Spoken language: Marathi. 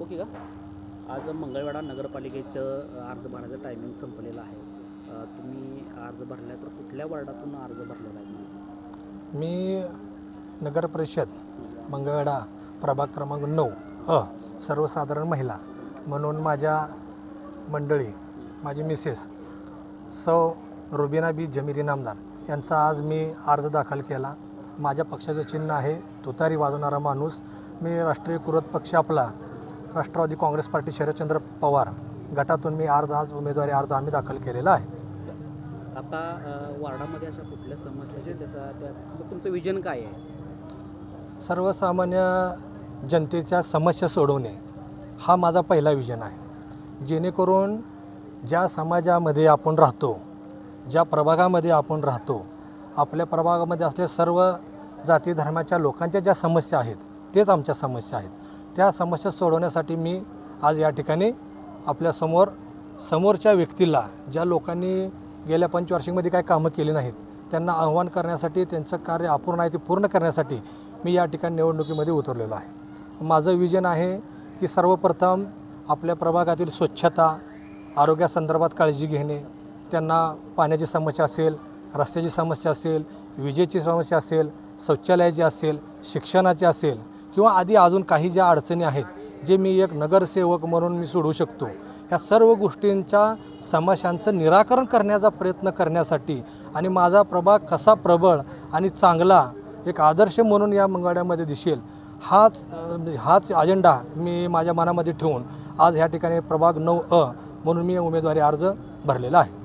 ओके का? आज मंगळवेढा नगरपालिकेचं अर्ज भरण्याचं टायमिंग संपलेलं आहे. तुम्ही अर्ज भरला तर कुठल्या वार्डातून अर्ज भरलेला आहे? मी नगर परिषद मंगळवेढा प्रभाग क्रमांक नऊ अ सर्वसाधारण महिला म्हणून माझ्या मंडळी माझी मिसेस सौ रुबिना बी जमिरी नामदार यांचा आज मी अर्ज दाखल केला. माझ्या पक्षाचं चिन्ह आहे तुतारी वाजवणारा माणूस. मी राष्ट्रीय कुरत पक्ष आपला राष्ट्रवादी काँग्रेस पार्टी शरदचंद्र पवार गटातून मी अर्ज आज उमेदवारी अर्ज आम्ही दाखल केलेला आहे. आता वार्डामध्ये अशा कुठल्या समस्या त्याचा त्या तुमचं विजन काय आहे? सर्वसामान्य जनतेच्या समस्या सोडवणे हा माझा पहिला विजन आहे. जेणेकरून ज्या समाजामध्ये आपण राहतो ज्या प्रभागामध्ये आपण राहतो आपल्या प्रभागामध्ये असलेल्या सर्व जाती धर्माच्या लोकांच्या ज्या समस्या आहेत तेच आमच्या समस्या आहेत. त्या समस्या सोडवण्यासाठी मी आज या ठिकाणी आपल्यासमोर समोरच्या व्यक्तीला ज्या लोकांनी गेल्या पंचवार्षिकमध्ये काही कामं केली नाहीत त्यांना आव्हान करण्यासाठी त्यांचं कार्य अपूर्ण आहे ते पूर्ण करण्यासाठी मी या ठिकाणी निवडणुकीमध्ये उतरलेलो आहे. माझं विजन आहे की सर्वप्रथम आपल्या प्रभागातील स्वच्छता आरोग्यासंदर्भात काळजी घेणे त्यांना पाण्याची समस्या असेल रस्त्याची समस्या असेल विजेची समस्या असेल शौचालयाची असेल शिक्षणाची असेल किंवा आधी अजून काही ज्या अडचणी आहेत जे मी एक नगरसेवक म्हणून मी सोडू शकतो ह्या सर्व गोष्टींच्या समस्यांचं निराकरण करण्याचा प्रयत्न करण्यासाठी आणि माझा प्रभाग कसा प्रबळ आणि चांगला एक आदर्श म्हणून या मंगळ्यामध्ये दिसेल हाच हाच अजेंडा मी माझ्या मनामध्ये ठेवून आज ह्या ठिकाणी प्रभाग नऊ अ म्हणून मी उमेदवारी अर्ज भरलेला आहे.